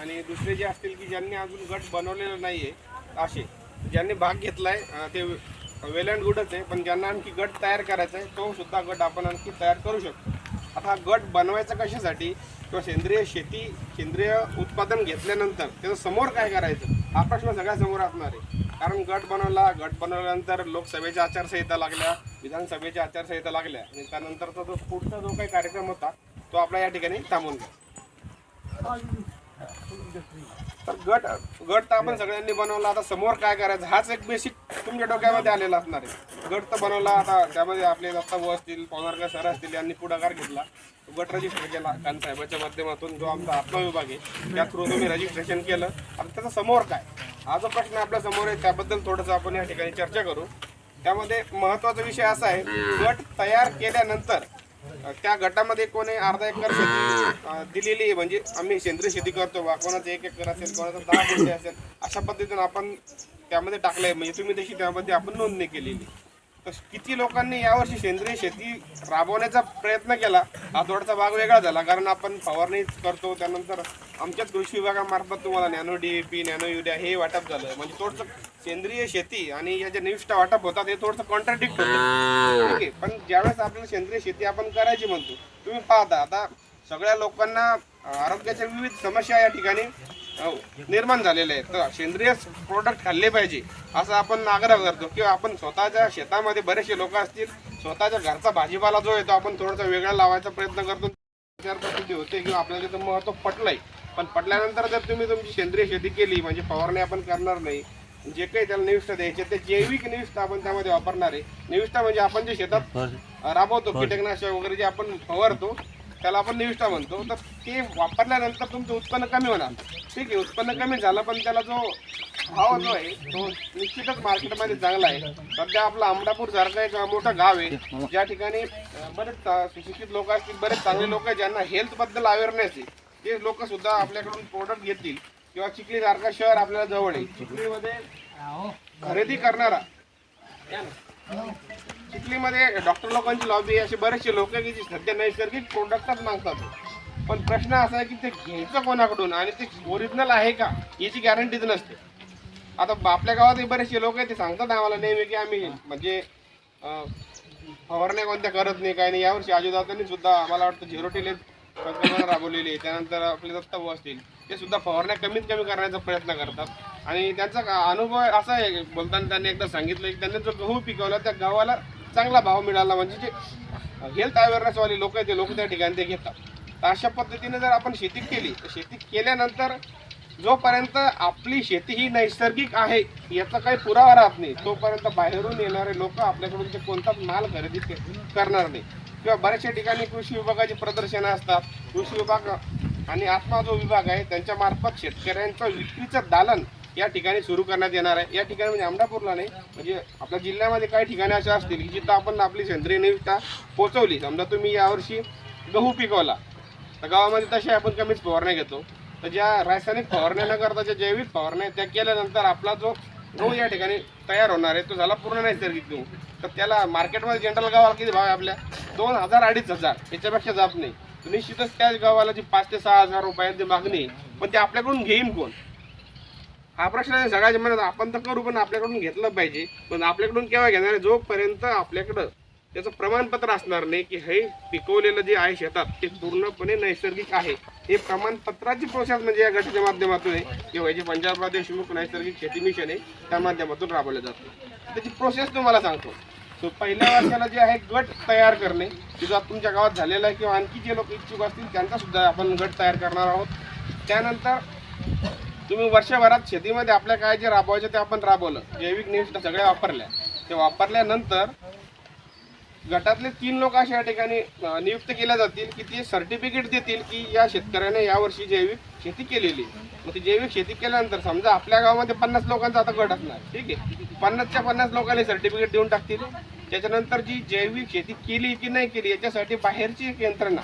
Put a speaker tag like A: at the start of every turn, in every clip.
A: आणि दुसरे जे असतील की ज्यांनी अजून गट बनवलेला आहे असे ज्यांनी भाग घेतला आहे ते वेल अँड गुडच आहे पण ज्यांना आणखी गट तयार करायचा आहे तो सुद्धा गट आपण आणखी तयार करू शकतो. आता हा गट बनवायचा कशासाठी? किंवा सेंद्रिय शेती सेंद्रिय उत्पादन घेतल्यानंतर त्याचं समोर काय करायचं? हा प्रश्न सगळ्यासमोर असणार आहे. कारण गट बनवला गट बनवल्यानंतर लोकसभेच्या आचारसंहिता लागल्या विधानसभेच्या आचारसंहिता लागल्या आणि त्यानंतरचा जो पुढचा जो काही कार्यक्रम होता तो आपला या ठिकाणी थांबून गेला तर गट गट तर आपण सगळ्यांनी बनवला. आता समोर काय करायचं? हाच एक बेसिक तुमच्या डोक्यामध्ये आलेला असणार आहे. गट तर बनवला आता त्यामध्ये आपले दत्ता भाऊ असतील पवारकर सर असतील यांनी पुढाकार घेतला. गट रजिस्टर केला कानसाहेबाच्या माध्यमातून जो आमचा आत्मविभाग आहे त्या थ्रू तुम्ही रजिस्ट्रेशन केलं. आता त्याचा समोर काय? हा जो प्रश्न आपल्यासमोर आहे त्याबद्दल थोडंसं आपण या ठिकाणी चर्चा करू. त्यामध्ये महत्त्वाचा विषय असा आहे गट तयार केल्यानंतर त्या गटामध्ये कोणी अर्धा एकर शेती दिलेली आहे. म्हणजे आम्ही सेंद्रिय शेती करतो. बा कोणाचं एक एकर असेल कोणाचं दहा गुंठे असेल अशा पद्धतीने आपण त्यामध्ये टाकलंय. म्हणजे तुम्ही तशी त्यामध्ये आपण नोंदणी केलेली. तर किती लोकांनी यावर्षी सेंद्रिय शेती राबवण्याचा प्रयत्न केला हा थोडासा भाग वेगळा झाला. कारण आपण फवारणी करतो त्यानंतर आमच्याच कृषी विभागामार्फत तुम्हाला nano D A P nano urea हे वाटप झालं. म्हणजे थोडंसं सेंद्रिय शेती आणि या ज्या निविष्ठा वाटप होतात हे थोडंसं कॉन्ट्राडिक्ट होतं. ठीक आहे पण ज्यावेळेस आपल्याला सेंद्रिय शेती आपण करायची म्हणतो तुम्ही पाहता आता सगळ्या लोकांना आरोग्याच्या विविध समस्या या ठिकाणी निर्माण झालेल्या आहेत. तर सेंद्रिय प्रोडक्ट खाल्ले पाहिजे असं आपण आग्रह करतो. किंवा आपण स्वतःच्या शेतामध्ये बरेचसे लोक असतील स्वतःच्या घरचा भाजीपाला जो आहे तो आपण थोडासा वेगळा लावायचा प्रयत्न करतो. विचार पद्धती होते किंवा आपल्याला त्याचं महत्त्व पटलंय. पण पटल्यानंतर जर तुम्ही तुमची सेंद्रिय शेती केली म्हणजे फवारणी आपण करणार नाही जे काही त्याला निविष्ठा द्यायचे ते जैविक निविष्ठा आपण त्यामध्ये वापरणार आहे. निविष्ठा म्हणजे आपण जे शेतात राबवतो कीटकनाशक वगैरे जे आपण फवारतो त्याला आपण निविष्ठा म्हणतो. तर ते वापरल्यानंतर तुमचं उत्पन्न कमी होणार. ठीक आहे उत्पन्न कमी झालं पण त्याला जो भाव जो आहे तो निश्चितच मार्केटमध्ये चांगला आहे. सध्या आपला अमरापूर सारखं एक मोठं गाव आहे. ज्या ठिकाणी बरेच सुशिक्षित लोक असतील बरेच चांगले लोक आहेत ज्यांना हेल्थबद्दल अवेअरनेस आहे. ते लोक सुद्धा आपल्याकडून प्रोडक्ट घेतील. किंवा चिखली सारखा शहर आपल्याला जवळ आहे. चिखलीमध्ये खरेदी करणारा. या चिखलीमध्ये डॉक्टर लोकांची लॉबी असे बरेचसे लोक आहे की जे सध्या नैसर्गिक प्रोडक्टच मागतात. पण प्रश्न असा आहे की ते घ्यायचं कोणाकडून आणि ते ओरिजिनल आहे का याची गॅरंटीच नसते. आता आपल्या गावातही बरेचसे लोक आहेत ते सांगतात आम्हाला नेहमी की आम्ही म्हणजे फवारण्या कोणत्या करत नाही काही नाही. यावर्षी आजूदातांनी सुद्धा मला वाटतं झिरो टिलेज राबवलेली आहे. त्यानंतर आपले दत्ताभाऊ असतील. ते सुद्धा फवारण्या कमीत कमी करण्याचा प्रयत्न करतात. आणि त्यांचा का- अनुभव असा आहे बोलताना त्यांनी एकदा सांगितलं की त्यांनी जो गहू पिकवला त्या गव्हाला चांगला भाव मिळाला. म्हणजे जे हेल्थ अवेअरनेसवाले लोक आहेत ते लोक त्या ठिकाणी ते घेतात. तर अशा पद्धतीने जर आपण शेती केली तर शेती केल्यानंतर जोपर्यंत आपली शेती ही नैसर्गिक आहे याचा काही पुरावा राहत नाही तोपर्यंत बाहेरून येणारे लोक आपल्याकडून ते कोणताच माल खरेदी के- करणार नाही. किंवा बऱ्याचशा ठिकाणी कृषी विभागाची प्रदर्शनं असतात. कृषी विभाग आणि आत्मा जो विभाग आहे त्यांच्या मार्फत शेतकऱ्यांचं विक्रीचं दालन या ठिकाणी सुरू करण्यात येणार आहे. या ठिकाणी म्हणजे अमरापूरला नाही म्हणजे आपल्या जिल्ह्यामध्ये काही ठिकाणी अशा असतील की जिथं आपण आपली सेंद्रिय निविष्ठा पोचवली समजा तुम्ही यावर्षी गहू पिकवला. तर गावामध्ये तसे आपण कमीच फवारण्या घेतो. तर ज्या रासायनिक फवारण्या न करता ज्या जैविक फवारण्या त्या केल्यानंतर आपला जो गहू या ठिकाणी तयार होणार आहे तो झाला पूर्ण नैसर्गिक गहू. तर त्याला मार्केटमध्ये जनरल गावाला किती भाव आहे आपल्या? दोन हजार अडीच हजार. याच्यापेक्षा जात नाही. निश्चितच त्याच गव्हाला जी पाच ते सहा हजार रुपयांची मागणी पण ते आपल्याकडून घेईन कोण? हा प्रश्न आहे सगळ्याच्या मनात आपण तर करू पण आपल्याकडून घेतलं पाहिजे. पण आपल्याकडून केव्हा घेणार आहे? जोपर्यंत आपल्याकडं त्याचं प्रमाणपत्र असणार नाही की हे पिकवलेलं जे आहे शेतात ते पूर्णपणे नैसर्गिक आहे. हे प्रमाणपत्राची प्रोसेस म्हणजे या गटाच्या माध्यमातून आहे. किंवा हे जे पंजाब देशमुख नैसर्गिक शेती मिशन आहे त्या माध्यमातून राबवलं जातं. त्याची प्रोसेस तुम्हाला सांगतो. सो पहिल्या वर्षाला जे आहे गट तयार करणे की जो तुमच्या गावात झालेला आहे किंवा आणखी जे लोक इच्छुक असतील त्यांचा सुद्धा आपण गट तयार करणार आहोत. त्यानंतर तुम्ही वर्षभरात शेतीमध्ये आपल्या काय जे राबवायचे ते आपण राबवलं. जैविक निविष्ठा सगळ्या वापरल्या. ते वापरल्यानंतर गटातले तीन लोक अशा या ठिकाणी नियुक्त केल्या जातील की ते सर्टिफिकेट देतील की या शेतकऱ्याने यावर्षी जैविक शेती केलेली आहे. मग ती जैविक शेती केल्यानंतर समजा आपल्या गावामध्ये पन्नास लोकांचा आता गट असणार ठीक आहे. पन्नासच्या पन्नास लोकांना सर्टिफिकेट देऊन टाकतील. त्याच्यानंतर जी जैविक शेती केली की नाही केली याच्यासाठी बाहेरची एक यंत्रणा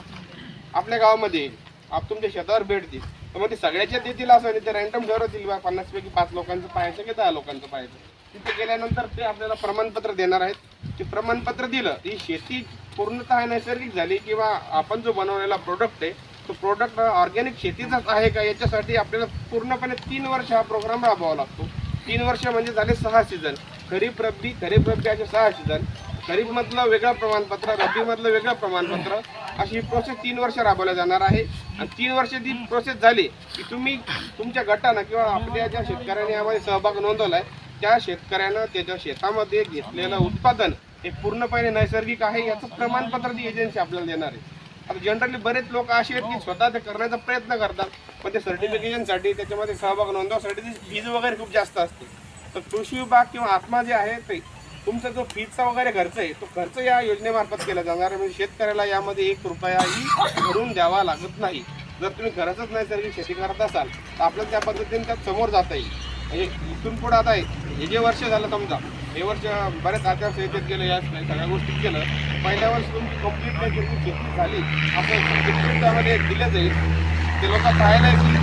A: आपल्या गावामध्ये येईल. आप तुमच्या शेतावर भेट देईल. तर मग ते सगळ्याच्या देतील असं नाही ते रँडम ठरवतील बा पन्नास पैकी पाच लोकांचं पाहायचं की दहा लोकांचं पाहायचं. तिथे गेल्यानंतर ते आपल्याला प्रमाणपत्र देणार आहेत. ते प्रमाणपत्र दिलं ही शेती पूर्णतः नैसर्गिक झाली किंवा आपण जो बनवलेला प्रोडक्ट आहे तो प्रोडक्ट ऑर्गॅनिक शेतीचाच आहे का? याच्यासाठी आपल्याला पूर्णपणे तीन वर्ष हा प्रोग्राम राबवावा लागतो. तीन वर्ष म्हणजे झाले सहा सीझन खरीप रब्बी खरीप रब्बी असे सहा सीझन खरीपमधलं वेगळं प्रमाणपत्र रब्बीमधलं वेगळं प्रमाणपत्र अशी प्रोसेस तीन वर्ष राबवल्या जाणार आहे. आणि तीन वर्ष ती प्रोसेस झाली की तुम्ही तुमच्या गटानं किंवा आपल्या ज्या शेतकऱ्यांनी यामध्ये सहभाग नोंदवला आहे त्या शेतकऱ्यानं त्याच्या शेतामध्ये घेतलेलं उत्पादन हे पूर्णपणे नैसर्गिक आहे याचं प्रमाणपत्र ती एजन्सी आपल्याला देणार आहे. आता जनरली बरेच लोक असे आहेत की स्वतः ते करण्याचा प्रयत्न करतात पण ते सर्टिफिकेशनसाठी त्याच्यामध्ये सहभाग नोंदवण्यासाठी फीज वगैरे खूप जास्त असते. तर कृषी विभाग किंवा आत्मा जे आहे ते तुमचा जो फीजचा वगैरे खर्च आहे तो खर्च या योजनेमार्फत केला जाणार आहे. म्हणजे शेतकऱ्याला यामध्ये एक रुपयाही भरून द्यावा लागत नाही. जर तुम्ही खरंच नैसर्गिक शेती करत असाल तर आपल्याला त्या पद्धतीने त्यात समोर जाता येईल. म्हणजे इथून पुढं आता आहे हे जे वर्ष झालं समजा हे वर्ष बरेच आचारसंहितेत गेलं या सगळ्या गोष्टीत केलं पहिल्या वर्ष तुमची कंप्लीट नैसर्गिक शेती झाली. असं म्हणजे त्यामध्ये दिलं जाईल. ते लोक पाहायला येतील.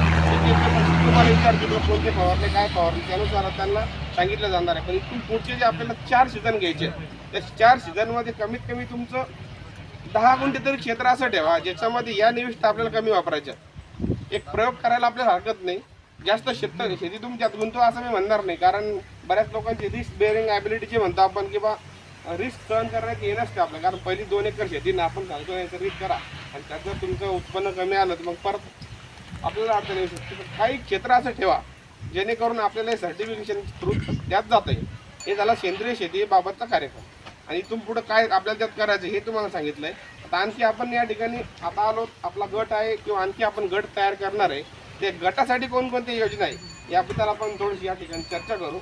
A: तुम्हाला विचारतील. लोक कोणते फवारले काय फवारले त्यानुसार त्यांना सांगितलं जाणार आहे. पण इथून पुढचे जे आपल्याला चार सीझन घ्यायचे त्या चार सीझनमध्ये कमीत कमी तुमचं दहा गुंठे तरी क्षेत्र असं ठेवा ज्याच्यामध्ये या निविष्ठा आपल्याला कमी वापरायच्या एक प्रयोग करायला आपल्याला हरकत नाही. जास्त शेत शेती तुमच्यात गुंतवा असं मी म्हणणार नाही. कारण बऱ्याच लोकांची रिस्क बेअरिंग ॲबिलिटीची म्हणतो आपण किंवा रिस्क सहन करण्यात ये नसते आपलं. कारण पहिली दोन एकर शेतीनं आपण सांगतो रिस्क करा. आणि त्यात जर तुमचं उत्पन्न कमी आलं तर मग परत आपल्याला अडचण येऊ शकते. तर काही क्षेत्र असं ठेवा जेणेकरून आपल्याला सर्टिफिकेशन थ्रू त्यात जाता येईल हे झाला सेंद्रिय शेतीबाबतचा कार्यक्रम. आणि इथून पुढं काय आपल्याला त्यात करायचं हे तुम्हाला सांगितलं आहे आता आणखी आपण या ठिकाणी आता आलो आपला गट आहे किंवा आणखी आपण गट तयार करणार आहे. ते गटासाठी कोणकोणत्या योजना आहे याबद्दल आपण थोडीशी या ठिकाणी चर्चा करू.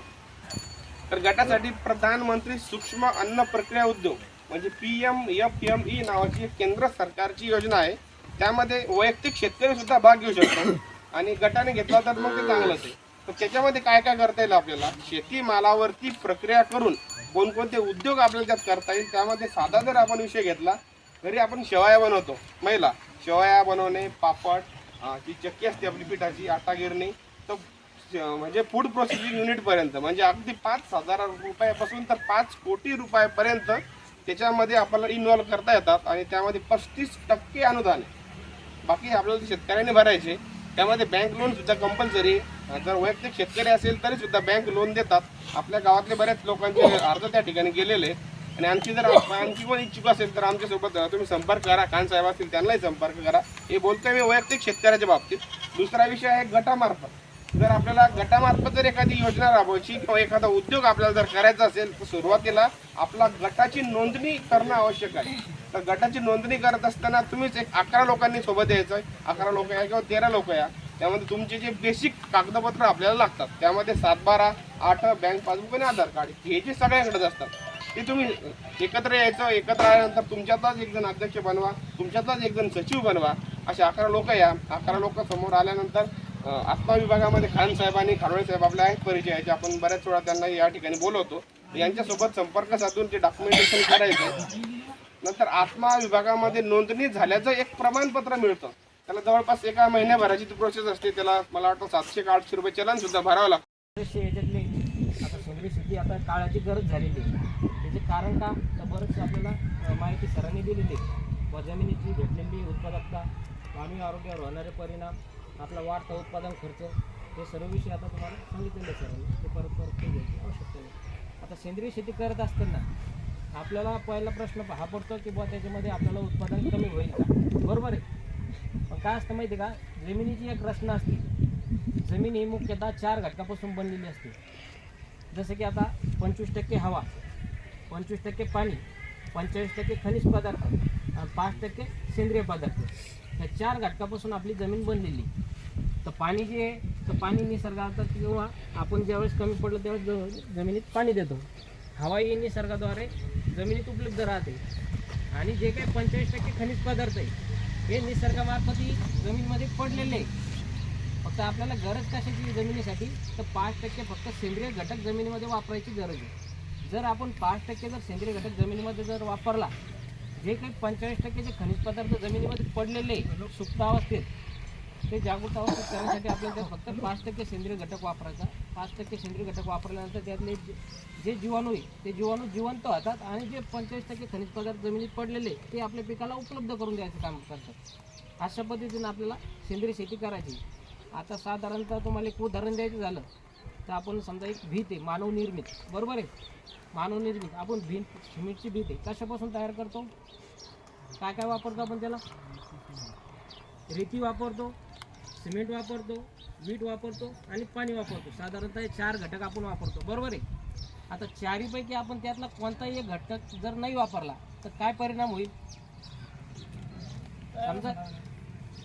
A: तर गटासाठी प्रधानमंत्री सूक्ष्म अन्न प्रक्रिया उद्योग म्हणजे P M F M E नावाची एक केंद्र सरकारची योजना आहे. त्यामध्ये वैयक्तिक शेतकरी सुद्धा भाग घेऊ शकतो आणि गटाने घेतला तर मग ते चांगलंच आहे. तर त्याच्यामध्ये काय काय करता येईल आपल्याला? शेतीमालावरती प्रक्रिया करून कोणकोणते उद्योग आपल्याला त्यात करता येईल त्यामध्ये साधा जर आपण विषय घेतला घरी आपण शेवाया बनवतो. महिला शेवाया बनवणे पापड अं, ती चक्की असते आपली पिठाची आटा गिरणी. तर म्हणजे फूड प्रोसेसिंग युनिटपर्यंत म्हणजे अगदी पाच हजार रुपयापासून तर पाच कोटी रुपयापर्यंत त्याच्यामध्ये आपल्याला इन्व्हॉल्व करता येतात आणि त्यामध्ये पस्तीस टक्के अनुदान आहे. बाकी आपल्याला शेतकऱ्यांनी भरायचे त्यामध्ये बँक लोन सुद्धा कंपल्सरी जर वैयक्तिक शेतकरी असेल तरी सुद्धा बँक लोन देतात. आपल्या गावातले बऱ्याच लोकांचे अर्ज त्या ठिकाणी गेलेले आहेत. आणि आणखी जर आणखी कोण इच्छुक असेल तर आमच्यासोबत तुम्ही संपर्क करा. खान साहेब असतील त्यांनाही संपर्क करा. हे बोलतोय मी वैयक्तिक शेतकऱ्याच्या बाबतीत. दुसरा विषय आहे गटामार्फत. जर आपल्याला गटामार्फत जर एखादी योजना राबवायची किंवा एखादा उद्योग आपल्याला जर करायचा असेल तर सुरुवातीला आपला गटाची नोंदणी करणं आवश्यक आहे. तर गटाची नोंदणी करत असताना तुम्हीच एक अकरा लोकांनी सोबत यायचं अकरा लोक या किंवा तेरा लोक या. त्यामध्ये तुमचे जे बेसिक कागदपत्र आपल्याला लागतात. त्यामध्ये सात बारा आठ बँक पासबुक आणि आधार कार्ड. हे जे सगळ्यांकडेच असतात. ते तुम्ही एकत्र यायचं एकत्र आल्यानंतर तुमच्यातच एक जण अध्यक्ष बनवा तुमच्यातच एक जण सचिव बनवा असे अकरा लोक या. अकरा लोक समोर आल्यानंतर आत्मा विभागामध्ये खान साहेब आणि खारोळे साहेब आपले आहेत परिचयाचे. आपण बऱ्याच वेळा त्यांना या ठिकाणी बोलवतो. यांच्यासोबत संपर्क साधून ते डॉक्युमेंटेशन करायचं. नंतर आत्मा विभागामध्ये नोंदणी झाल्याचं एक प्रमाणपत्र मिळतं. त्याला जवळपास एका महिन्याभराची ती प्रोसेस असते. त्याला मला वाटतं सातशे का आठशे रुपये चलन सुद्धा भरावं लागतं.
B: आता आता काळाची गरज झालेली आहे. त्याचे कारण का? तर बरंचसं आपल्याला माहिती सरांनी दिलेली व जमिनीची भेटलेली उत्पादकता मानवी आरोग्यावर होणारे परिणाम आपला वाढता उत्पादन खर्च हे सर्व विषय आता तुम्हाला सांगितलेले सरांनी. ते परत परत घ्यायची आवश्यकता नाही. आता सेंद्रिय शेती करत असताना आपल्याला पहिला प्रश्न हा पडतो की बुवा त्याच्यामध्ये आपल्याला उत्पादन कमी होईल का? बरोबर आहे. पण काय असतं माहिती आहे का? जमिनीची एक रचना असते. जमीन ही मुख्यतः चार घटकापासून बनलेली असते. जसं की आता पंचवीस टक्के हवा. पंचवीस टक्के पाणी पंचेचाळीस टक्के खनिज पदार्थ आणि पाच टक्के सेंद्रिय पदार्थ. ह्या चार घटकापासून आपली जमीन बनलेली. तर पाणी जे आहे तर पाणी निसर्गाचा किंवा आपण ज्यावेळेस कमी पडलं त्यावेळेस ज- जमिनीत पाणी देतो. हवा ही निसर्गाद्वारे जमिनीत उपलब्ध राहते. आणि जे काही पंचेचाळीस टक्के खनिज पदार्थ आहे हे निसर्गामार्फत ही जमीनमध्ये पडलेले आहे. फक्त आपल्याला गरज कशाची जमिनीसाठी? तर पाच टक्के फक्त सेंद्रिय घटक जमिनीमध्ये वापरायची गरज आहे. जर आपण पाच टक्के जर सेंद्रिय घटक जमिनीमध्ये जर वापरला जे काही पंचेचाळीस टक्के जे खनिज पदार्थ जमिनीमध्ये पडलेले आहे, सुप्त अवस्थेत ते जागृत अवस्थेत करण्यासाठी आपल्याला फक्त पाच टक्के सेंद्रिय घटक वापरायचा. पाच टक्के सेंद्रिय घटक वापरल्यानंतर त्यातले जे- जीवाणू आहे ते जीवाणू जिवंत होतात आणि जे पंचेचाळीस टक्के खनिज पदार्थ जमिनीत पडलेले ते आपल्या पिकाला उपलब्ध करून द्यायचं काम करतात. अशा पद्धतीने आपल्याला सेंद्रिय शेती करायची. आता साधारणतः तुम्हाला एक उदाहरण द्यायचं झालं तर आपण समजा एक भीत आहे मानवनिर्मित. बरोबर आहे? मानव निर्मित. आपण भिंत सिमेंटची भीत आहे कशापासून तयार करतो? काय काय वापरतो आपण त्याला? रेती वापरतो सिमेंट वापरतो वीट वापरतो आणि पाणी वापरतो. साधारणतः हे चार घटक आपण वापरतो. बरोबर आहे? आता चारीपैकी आपण त्यातला कोणताही एक घटक जर नाही वापरला तर काय परिणाम होईल? समजा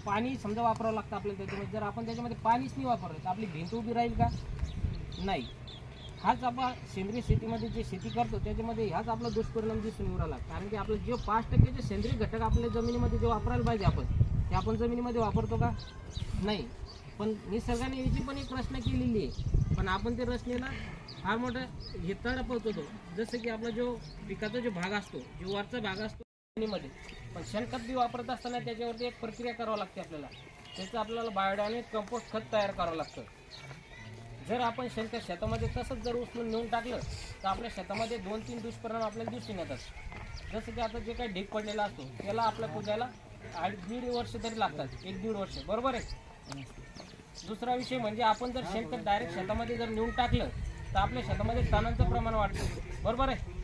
B: पाणी समजा वापरावं लागतं आपल्याला त्याच्यामध्ये. जर आपण त्याच्यामध्ये पाणीच नाही वापरलं तर आपली भिंत उभी राहील का? नाही. हाच आपण सेंद्रिय शेतीमध्ये जे शेती करतो त्याच्यामध्ये ह्याच आपला दुष्परिणाम दिसून येऊ राहिला. कारण की आपलं जे पाच टक्के जे सेंद्रिय घटक आपल्या जमिनीमध्ये जे वापरायला पाहिजे आपण ते आपण जमिनीमध्ये वापरतो का? नाही. पण निसर्गाने याची पण एक रचना केलेली आहे. पण आपण त्या रचनेला फार मोठं हे तडपत होतो जसं की आपला जो पिकाचा जो भाग असतो जो वरचा भाग असतो जमिनीमध्ये पण शेणखत बी वापरत असताना त्याच्यावरती एक प्रक्रिया करावं लागते आपल्याला. त्याचं आपल्याला बायोडायनिक कंपोस्ट खत तयार करावं लागतं. जर आपण शेणखत शेतामध्ये तसंच जर उचलून नेऊन टाकलं तर आपल्या शेतामध्ये दोन तीन दुष्परिणाम आपल्याला दिसून येतात. जसं की आता जे काही ढीक पडलेला असतो त्याला आपल्या पूजायला आठ दीड वर्ष तरी लागतात. एक दीड वर्ष. बरोबर आहे? दुसरा विषय म्हणजे आपण जर शेणखत डायरेक्ट शेतामध्ये जर नेऊन टाकलं तर आपल्या शेतामध्ये तणांचं प्रमाण वाढतं. बरोबर आहे?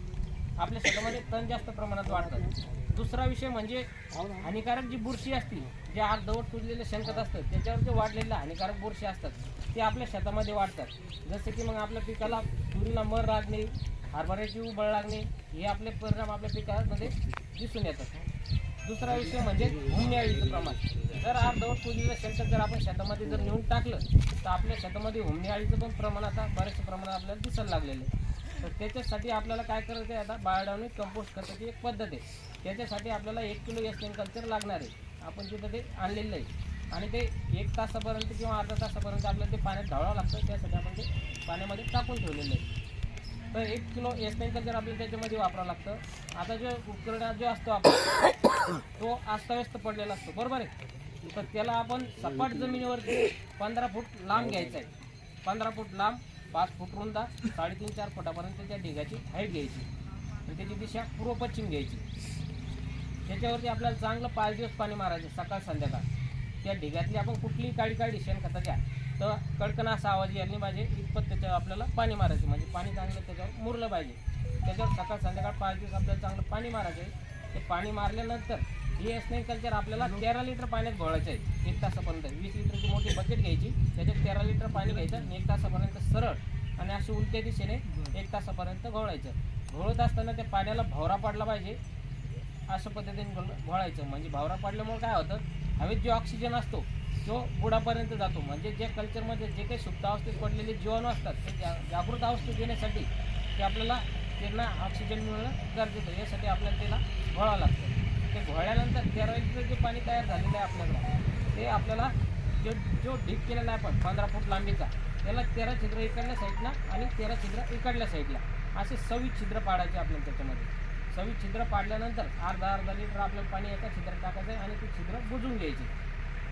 B: आपल्या शेतामध्ये तण जास्त प्रमाणात वाढतात. दुसरा विषय म्हणजे हानिकारक जी बुरशी असते जे अर्धवट कुजलेलं शेणखत असतं त्याच्यावर जे वाढलेले हानिकारक बुरशी असतात ते आपल्या शेतामध्ये वाढतात. जसं की मग आपल्या पिकाला तुरीला मर लागणे हरभऱ्याची उबळ लागणे हे आपले परिणाम आपल्या पिकामध्ये दिसून येतात. दुसरा विषय म्हणजे हुमण्याळीचं प्रमाण. जर अर्धवट कुजलेलं शेणखत जर आपण शेतामध्ये जर नेऊन टाकलं तर आपल्या शेतामध्ये हुमण्याळीचं पण प्रमाण आता बऱ्याचशा प्रमाणात आपल्याला दिसायला लागलेलं आहे. तर त्याच्यासाठी आपल्याला काय करायचं आहे आता? बायोडायनिक कंपोस्ट खताची एक पद्धत आहे. त्याच्यासाठी आपल्याला एक किलो एसएन कल्चर लागणार आहे. आपण तिथं ते आणलेलं आहे. आणि ते एक तासापर्यंत किंवा अर्धा तासापर्यंत आपल्याला ते पाण्यात ढवळावं लागतं. त्यासाठी आपण ते पाण्यामध्ये टाकून ठेवलेलं आहे. तर एक किलो एसएन जर आपल्याला त्याच्यामध्ये वापरावं लागतं. आता जो उपकरणात जो असतो आपण तो अस्ताव्यस्त पडलेला असतो. बरोबर आहे? तर त्याला आपण सपाट जमिनीवरती पंधरा फूट लांब घ्यायचा आहे. पंधरा फूट लांब पाच फूट रुंदा साडेतीन चार फुटापर्यंत त्या ढिगाची हाईट घ्यायची. आणि त्याची दिशा पूर्व पश्चिम घ्यायची. त्याच्यावरती आपल्याला चांगलं पाच दिवस पाणी मारायचं सकाळ संध्याकाळ. त्या ढिगातली आपण कुठलीही काळी काळी शेणखताच्या तर कडकन असा आवाज यायला पाहिजे इतपत त्याच्यावर आपल्याला पाणी मारायचं. म्हणजे पाणी चांगलं त्याच्यावर मुरलं पाहिजे. त्याच्यावर सकाळ संध्याकाळ पाच दिवस आपल्याला चांगलं पाणी मारायचं. आहे ते पाणी मारल्यानंतर हे स्नेक कल्चर आपल्याला तेरा लिटर पाण्यात घोळायचं आहे. एक तासापर्यंत. वीस लिटरची मोठी बकेट घ्यायची. त्याच्यात तेरा लिटर पाणी घ्यायचं आणि एक तासापर्यंत सरळ आणि अशी उलट्या दिशेने एक तासापर्यंत घोळायचं. घोळत असताना त्या पाण्याला भवरा पडला पाहिजे. अशा पद्धतीने घोळायचं. म्हणजे भावरा पडल्यामुळे काय होतं? हवेत जो ऑक्सिजन असतो तो बुडापर्यंत जातो. म्हणजे जे कल्चरमध्ये जे काही सुप्त अवस्थेत पडलेले जीवाणू असतात ते जा जागृत अवस्थेत येण्यासाठी ते आपल्याला त्यांना ऑक्सिजन मिळणं गरजेचं यासाठी आपल्याला त्याला घोळावं लागतं. ते घोळल्यानंतर तेराईचं जे पाणी तयार झालेलं आहे आपल्याला ते आपल्याला जो जो ढीप केलेला आहे आपण पंधरा फूट लांबीचा त्याला तेरा छिद्र इकडल्या साईडला आणि तेरा छिद्र इकडल्या साईडला असे सव्वीस छिद्र पाडायचे आपल्याला त्याच्यामध्ये. सव्वीस छिद्र पाडल्यानंतर अर्धा अर्धा लिटर आपल्याला पाणी एका छिद्रात टाकायचं आहे आणि ते छिद्र बुजून घ्यायचे.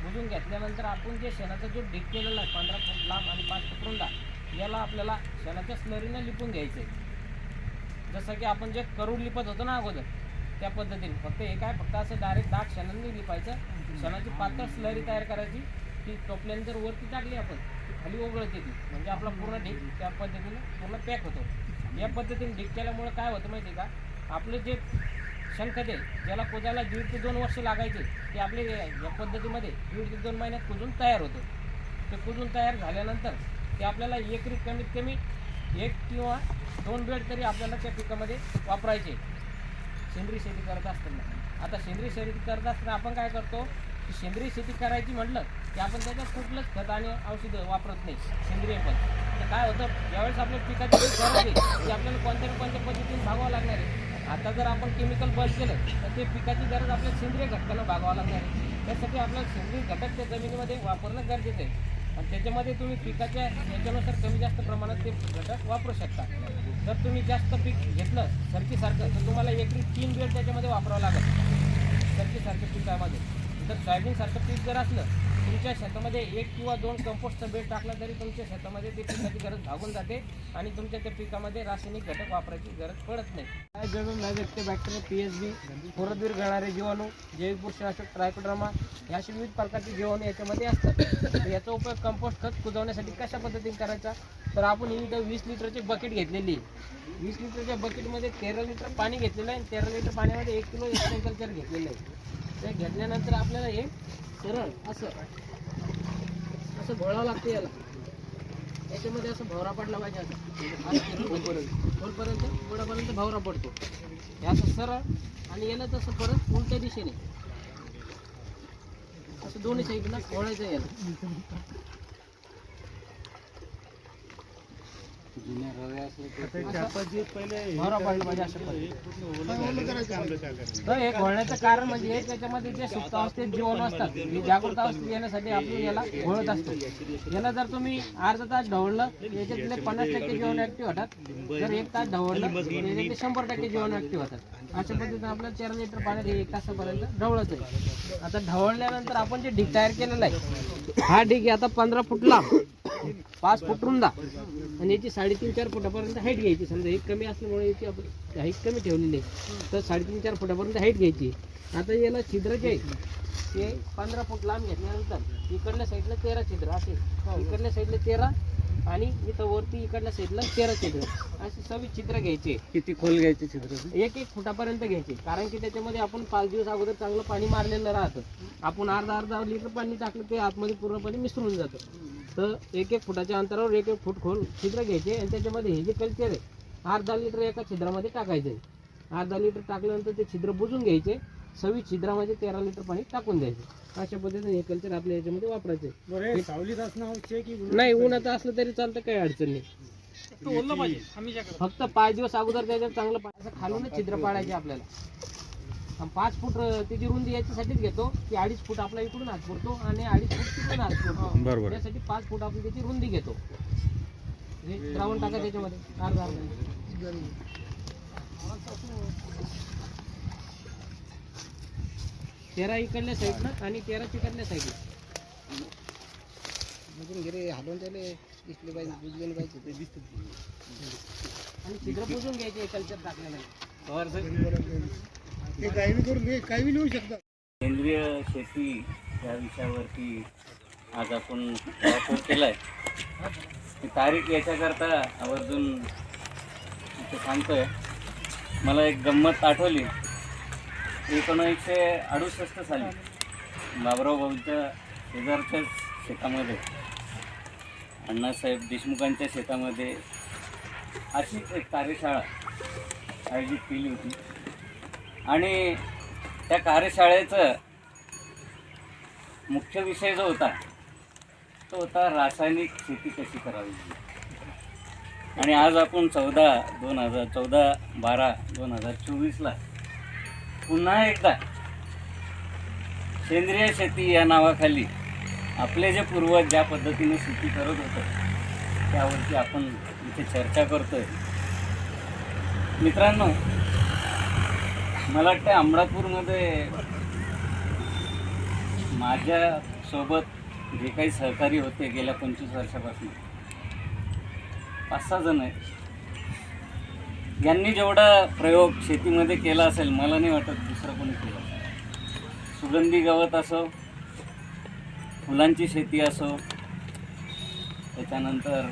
B: बुजून घेतल्यानंतर आपण जे शेणाचा जो डीप केलेला आहे पंधरा फूट लांब आणि पाच फूट रुंदा याला आपल्याला शेणाच्या स्लरीनं लिपून घ्यायचं आहे जसं की आपण जे करूड लिपत होतो ना अगोदर त्या पद्धतीने. फक्त हे काय फक्त असं डायरेक्ट दाट शेणाने लिपायचं. शेणाची पातळ स्लरी तयार करायची. ती टोपल्याने जर वरती टाकली आपण खाली ओघळते ती. म्हणजे आपला पूर्ण ढीक त्या पद्धतीने पूर्ण पॅक होतो. या पद्धतीने ढीक केल्यामुळे काय होतं माहिती आहे का? आपलं जे शंखते आहे ज्याला कुजायला दीड ते दोन वर्ष लागायचे ते आपले या पद्धतीमध्ये दीड ते दोन महिन्यात कुजून तयार होतं. ते कुजून तयार झाल्यानंतर ते आपल्याला एकरी कमीत कमी एक किंवा दोन बेड तरी आपल्याला त्या पिकामध्ये वापरायचे. सेंद्रिय शेती करत असताना. आता सेंद्रिय शेती करत असताना आपण काय करतो? की सेंद्रिय शेती करायची म्हटलं की आपण त्याच्यात कुठलंच खत आणि औषधं वापरत नाही. सेंद्रिय पण. तर काय होतं? ज्यावेळेस आपल्या पिकाची गरज आहे ती आपल्याला कोणत्या ना कोणत्या पद्धतीने भागावं लागणार आहे. आता जर आपण केमिकल बंद केलं तर ते पिकाची गरज आपल्या सेंद्रिय घटकाला भागवावं लागणार आहे. त्यासाठी आपल्याला सेंद्रिय घटक त्या जमिनीमध्ये वापरणं गरजेचं आहे. आणि त्याच्यामध्ये तुम्ही पिकाच्या याच्यानुसार कमी जास्त प्रमाणात ते घटक वापरू शकता. जर तुम्ही जास्त पीक घेतलं सरकीसारखं तर तुम्हाला एकरी तीन बेड त्याच्यामध्ये वापरावं लागेल. सरकीसारख्या पिकामध्ये तर सोयाबीनसारखं पीक जर असलं तुमच्या शेतामध्ये एक किंवा दोन कंपोस्टचं बेड टाकला तरी तुमच्या शेतामध्ये ते पिकाची गरज भागून जाते आणि तुमच्या त्या पिकामध्ये रासायनिक घटक वापरायची गरज पडत नाही. काय जळून नाही व्यक्त बॅक्टेरिया पी एच बी फोरदवीर गळणारे जीवाणू जैविक बुरशीनाशक ट्रायकोड्रामा ह्या अशा विविध प्रकारचे जीवाणू याच्यामध्ये असतात. तर याचा उपयोग कंपोस्ट खत कुजवण्यासाठी कशा पद्धतीने करायचा? तर आपण ही इथं वीस लिटरची बकेट घेतलेली आहे. वीस लिटरच्या बकेटमध्ये तेरा लिटर पाणी घेतलेलं आहे आणि तेरा लिटर पाण्यामध्ये एक किलो कल्चर घेतलेलं आहे. ते घेतल्यानंतर आपल्याला हे सरळ असं असं भोळावं लागतं याला. याच्यामध्ये असं भवरा पडला पाहिजे असं असं फिरून वरपर्यंत भवरा पडतो. हे असं सरळ आणि याला तसं परत उलट्या दिशेने. असं दोन्ही साईडला ओळायचं याला भवरा पडला पाहिजे अशा पद्धतीने तर हे घोळण्याचं कारण म्हणजे त्याच्यामध्ये जे सुप्त अवस्थेत जीवन असतात जागृत अवस्थेत येण्यासाठी आपण याला घोळत असतो. याला जर तुम्ही अर्धा तास ढवळलं याच्यातले पन्नास टक्के जीवन ऍक्टिव्ह होतात. जर एक तास ढवळलं ते शंभर टक्के जीवन ऍक्टिव्ह होतात. अशा पद्धतीने आपल्याला चार लिटर पाण्यात एक तासापर्यंत ढवळत आहे आता ढवळल्यानंतर आपण जे ढीग तयार केलेला आहे हा ढीग आता पंधरा फूट लांब पाच फूट रुंदा आणि याची साडेतीन चार फुटापर्यंत हाईट घ्यायची. समजा एक कमी असल्यामुळे याची आपण हाईट कमी ठेवलेली आहे. तर साडेतीन चार फुटापर्यंत हाईट घ्यायची आता याला छिद्र जे आहे ते पंधरा फूट लांब घेतल्यानंतर इकडल्या साईडला तेरा छिद्र असे. इकडल्या साईडला तेरा आणि इथं वरती इकडल्या साईडला तेरा छिद्र. असे सव्वीस छिद्र घ्यायचे.
C: किती खोल घ्यायचे छिद्र
B: एक एक फुटापर्यंत घ्यायचे. कारण की त्याच्यामध्ये आपण पाच दिवस अगोदर चांगलं पाणी मारलेलं राहतं. आपण अर्धा अर्धा लिटर पाणी टाकलं ते आतमध्ये पूर्णपणे मिसळून जातं. तर एक एक फुटाच्या अंतरावर एक एक फूट खोल छिद्र घ्यायचे आणि त्याच्यामध्ये हे जे कल्चर आहे अर्धा लिटर एका छिद्रामध्ये टाकायचं अर्धा लिटर टाकल्यानंतर ते छिद्र बुजून घ्यायचे. सव्वीस छिद्रामध्ये तेरा लिटर पाणी टाकून द्यायचे. अशा पद्धतीने हे कल्चर आपल्या याच्यामध्ये वापरायचे
C: सावलीत असणं आवश्यक की
B: नाही उन्हाचं असलं तरी चालतं काही अडचण नाही. फक्त पाच दिवस अगोदर त्याच्यात चांगलं पा- असं खालूनच छिद्र पाडायचे आपल्याला. पाच फूट अं, त्याची रुंदी याच्यासाठीच घेतो की अडीच फूट आपला इकडून हात पुरतो आणि अडीच फूट तिकडून हात पुरतो
C: बरोबर.
B: त्यासाठी पाच फूट आपण त्याची रुंदी घेतो. हे द्रावण टाका त्याच्यामध्ये. अर्धा अर्धा. तेरा इकडल्या साईडनं आणि तेरा तिकडल्या साईडला
C: हलवून त्याले दिसले पाहिजे बुजले पाहिजे ते दिसत
B: आणि छिद्र पुसून घ्यायचे कल्चर टाकल्यानंतर
C: ते काही बी करून काही बी लिहू शकतात
D: सेंद्रिय शेती या विषयावरती आज आपण वापर केला आहे तारीख याच्याकरता आवर्जून इथे सांगतोय. मला एक गंमत आठवली. एकोणीसशे अडुसष्ट साली बाबराव भाऊंच्या शेजारच्याच शेतामध्ये अण्णासाहेब देशमुखांच्या शेतामध्ये अशीच एक कार्यशाळा आयोजित केली होती. आणि त्या कार्यशाळेचं मुख्य विषय जो होता तो होता रासायनिक शेती कशी करावी? आणि आज आपण चौदा दोन हजार चौदा बारा दोन हजार चोवीसला पुन्हा एकदा सेंद्रिय शेती या नावाखाली आपले जे पूर्वज ज्या पद्धतीने शेती करत होते त्यावरती आपण इथे चर्चा करतोय. मित्रांनो मला वाटतं अमरापूरमध्ये माझ्यासोबत जे काही सहकारी होते गेल्या पंचवीस वर्षापासून पाच सहा जण आहेत. यांनी जेवढा प्रयोग शेतीमध्ये केला असेल मला नाही वाटत दुसरं कोणी केलं सुगंधी गवत असो फुलांची शेती असो त्याच्यानंतर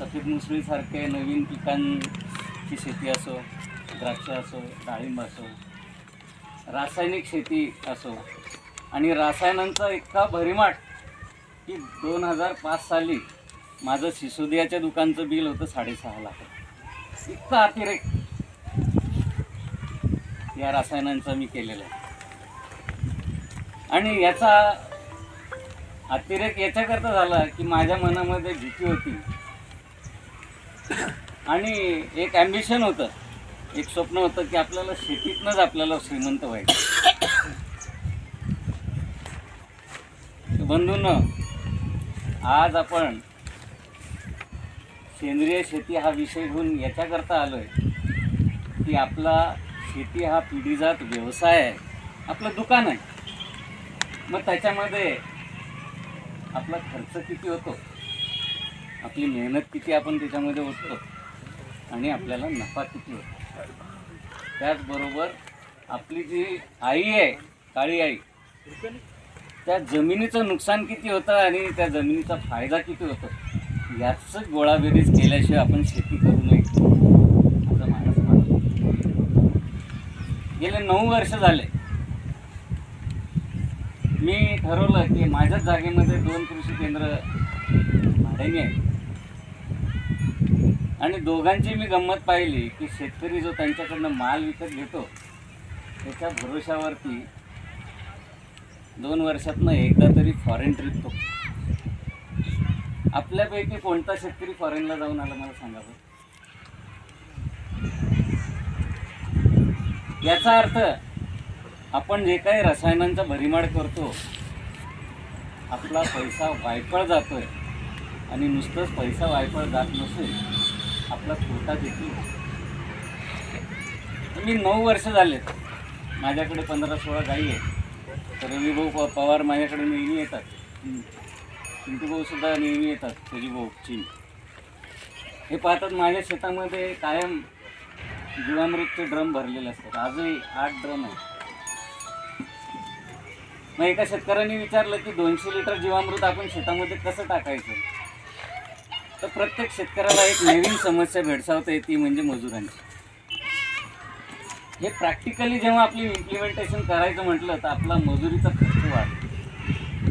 D: सफेद मुसळीसारखे नवीन पिकांची शेती असो द्राक्ष असो डाळिंब असो रासायनिक शेती असो आणि रसायनांचा इतका भरीमाट की दोन हजार पाच साली माझं सिसोदियाच्या दुकानचं बिल होतं साडेसहा लाख इतका अतिरेक या रसायनांचा मी केलेला आहे. आणि याचा अतिरेक याच्याकरता झाला की माझ्या मनामध्ये भीती होती. आणि एक ॲम्बिशन होतं. एक स्वप्न होतं की आपल्याला शेतीतनंच आपल्याला श्रीमंत व्हायचं. बंधूंनो आज आपण सेंद्रिय शेती हा विषय घेऊन याच्याकरता आलो आहे की आपला शेती हा पिढीजात व्यवसाय आहे. आपलं दुकान आहे. मग त्याच्यामध्ये आपला खर्च किती होतो? आपली मेहनत किती आपण त्याच्यामध्ये होतो आणि आपल्याला नफा किती होतो? त्याचबरोबर आपली जी आई आहे काळी आई त्या जमिनीचं नुकसान किती होतं आणि त्या जमिनीचा फायदा किती होतो? याच गोळाबेरीज केल्याशिवाय आपण शेती करू नये असं माझं गेले नऊ वर्ष झाले. मी ठरवलं की माझ्याच जागेमध्ये दोन कृषी केंद्र भाड्याने आहेत. आणि दोघांची मी गंमत पाहिली की शेतकरी जो त्यांच्याकडनं माल विकत घेतो त्याच्या भरोशावरती दोन वर्षातनं एकदा तरी फॉरेन ट्रिप तो आपल्यापैकी कोणता शेतकरी फॉरेनला जाऊन आला मला सांगा बरं. याचा अर्थ आपण जे काही रसायनांचा भरिमाड करतो आपला पैसा वायफळ जातोय आणि नुसतंच पैसा वायफळ जात नसून आपला तोटा देखील मी नऊ वर्ष झालेत माझ्याकडे पंधरा सोळा गाई आहेत तर रविभाऊ पवार माझ्याकडे नेहमी येतात चिंटू भाऊ सुद्धा नेहमी येतात त्याची भाऊ चिं हे पाहतात माझ्या शेतामध्ये कायम जीवामृतचे ड्रम भरलेले असतात. आजही आठ ड्रम आहे मग एका शेतकऱ्याने विचारलं की दोनशे लिटर जीवामृत आपण शेतामध्ये कसं टाकायचं? तर प्रत्येक शेतकऱ्याला एक नवीन समस्या भेडसावता येते म्हणजे मजुरांची. हे प्रॅक्टिकली जेव्हा आपली इम्प्लिमेंटेशन करायचं म्हटलं तर आपला मजुरीचा खर्च वाढतो.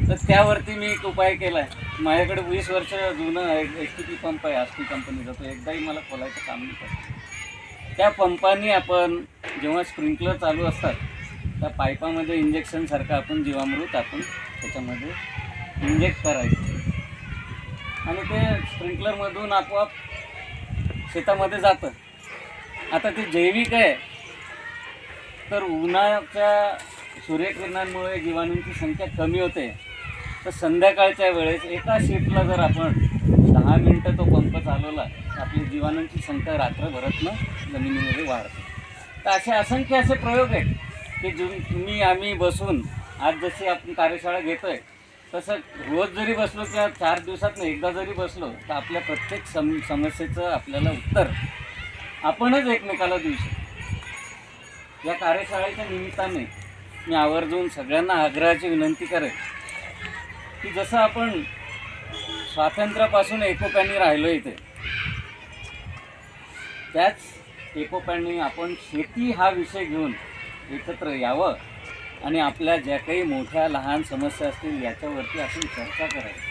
D: तर त्यावरती मी एक उपाय केला आहे माझ्याकडे वीस वर्ष जुनं एच टी पी पंप आहे आस्टी कंपनीचा तो एकदाही मला खोलायचं काम नाही पडलं त्या पंपाने आपण जेव्हा स्प्रिंकलर चालू असतात त्या पाईपामध्ये इंजेक्शनसारखं आपण जीवामृत आपण त्याच्यामध्ये इंजेक्ट करायचं. आणि ते स्प्रिंकलरमधून आपोआप शेतामध्ये जातं. आता ते जैविक आहे. तर उन्हाच्या सूर्यकिरणांमुळे जीवाणूंची संख्या कमी होते. तर संध्याकाळच्या वेळेस एका शिफ्टला जर आपण दहा मिनटं तो पंप चालवला तर आपली जीवाणूंची संख्या रात्रभरातनं जमिनीमध्ये वाढते. तर असे असंख्य असे प्रयोग आहेत की जु तुम्ही आम्ही बसून आज जशी आपण कार्यशाळा घेतोय तसं रोज जरी बसलो किंवा चार दिवसातनं एकदा जरी बसलो तर आपल्या प्रत्येक सम समस्येचं आपल्याला उत्तर आपणच एकमेकाला देऊ शकतो. या कार्यशाळेच्या निमित्ताने मी आवर्जून सगळ्यांना आग्रहाची विनंती करेन की जसं आपण स्वातंत्र्यापासून एकोप्याने राहिलो इथे त्याच एकोप्याने आपण शेती हा विषय घेऊन एकत्र यावं आणि आपल्या ज्या काही मोठ्या लहान समस्या असतील याच्यावरती आपण चर्चा करायची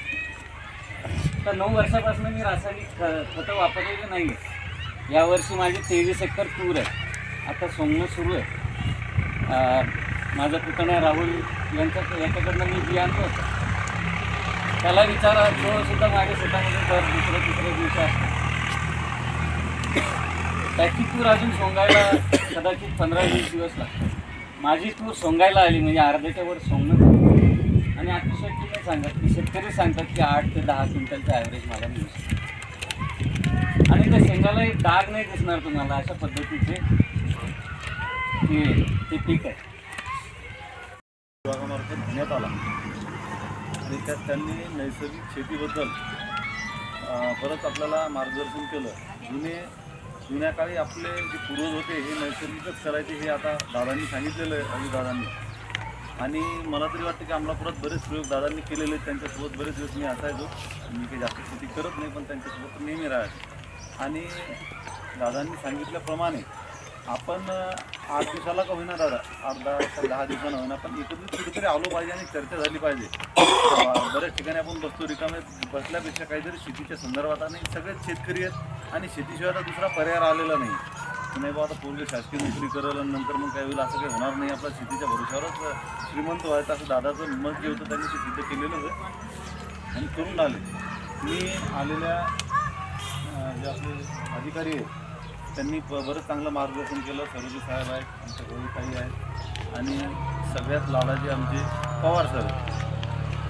D: तर नऊ वर्षापासून मी रासायनिक ख खतं वापरलेली नाही आहे यावर्षी माझी तेवीस एकर तूर आहे. आता सोंगणं सुरू आहे. माझा पुतण्या राहुल यांच्या याच्याकडनं मी बी होतं त्याला विचारा तो सुद्धा माझ्या शेतामध्ये दर दुसऱ्या तिसऱ्या दिवशी असतो. त्याची तूर अजून सोंगायला कदाचित पंधरा वीस दिवस लागतात. माझी तूर सोंगायला आली म्हणजे अर्ध्याच्या वर सोंगणं आणि अतिशय नाही सांगतात की शेतकरी सांगतात की आठ ते दहा क्विंटलचं ॲव्हरेज मला मिळू आणि त्या शेंगाला एक डाग नाही दिसणार तुम्हाला अशा पद्धतीचे. ते पीक आहे
E: विभागामार्फत घेण्यात आला आणि त्यात त्यांनी नैसर्गिक शेतीबद्दल परत आपल्याला मार्गदर्शन केलं. जुने जुन्या काळी आपले जे पूर्वज होते हे नैसर्गिकच करायचे हे आता दादांनी सांगितलेलं आहे अजित दादांनी. आणि मला तरी वाटतं की अमलापुरात बरेच प्रयोग दादांनी केलेले आहेत त्यांच्यासोबत बरेच दिवस मी असायचो. मी काही जास्त शेती करत नाही पण त्यांच्यासोबत नेहमी राहायचो. आणि दादांनी सांगितल्याप्रमाणे आपण आठ दिवसाला का होईना दादा? अर्धा दहा दिवसानं होईना पण एकत्रित कुठेतरी आलो पाहिजे आणि चर्चा झाली पाहिजे. बऱ्याच ठिकाणी आपण बसतो रिकामे बसल्यापेक्षा काहीतरी शेतीच्या संदर्भात आणि सगळेच शेतकरी आहेत आणि शेतीशिवाय आता दुसरा पर्याय आलेला नाही. नाही बा आता पूर्वी शासकीय नोकरी करेल आणि नंतर मग काही होईल असं काही होणार नाही. आपल्या शेतीच्या भरोशावरच श्रीमंत व्हायचं असं दादाचं मत जे होतं त्यांनी ते सिद्ध केलेलं होतं. आणि करून आले. मी आलेल्या जे आपले अधिकारी आहेत त्यांनी ब- बरंच चांगलं मार्गदर्शन केलं. सरोजी साहेब आहेत आमचे रोहिताई आहेत आणि सगळ्यात लाडाचे आमचे पवार सर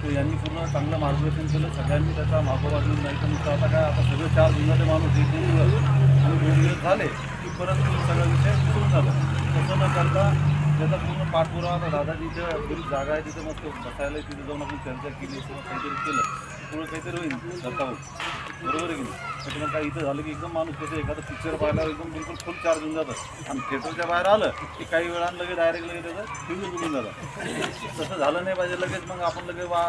E: तो तर यांनी पूर्ण चांगलं मार्गदर्शन केलं. सगळ्यांनी त्याचा मागोवा घेऊन नाही तर नुसतं आता काय आता सगळे चार जुन्याचे माणूस एक दोन दिवस आणि दोन दिवस झाले की परत सगळा विषय सुरू झाला. तसं न करता त्याचा पूर्ण पाठपुरावा आता दादा जिथं बरीच जागा आहे तिथं मग बसायला तिथे जाऊन आपण चर्चा केली किंवा काहीतरी केलं. थोडं काहीतरी होईल. स्वतःहून. बरोबर आहे की नाही? त्याच्यामुळे काय इथं झालं की एकदम माणूस कसं एखादा पिक्चर पाहायला एकदम बिलकुल फुल चार्ज होऊन जातं. आणि थिएटरच्या बाहेर आलं की काही वेळानं लगेच डायरेक्ट लगेच त्याचं फिरून निघून जातं तसं झालं नाही पाहिजे लगेच मग आपण लगेच वा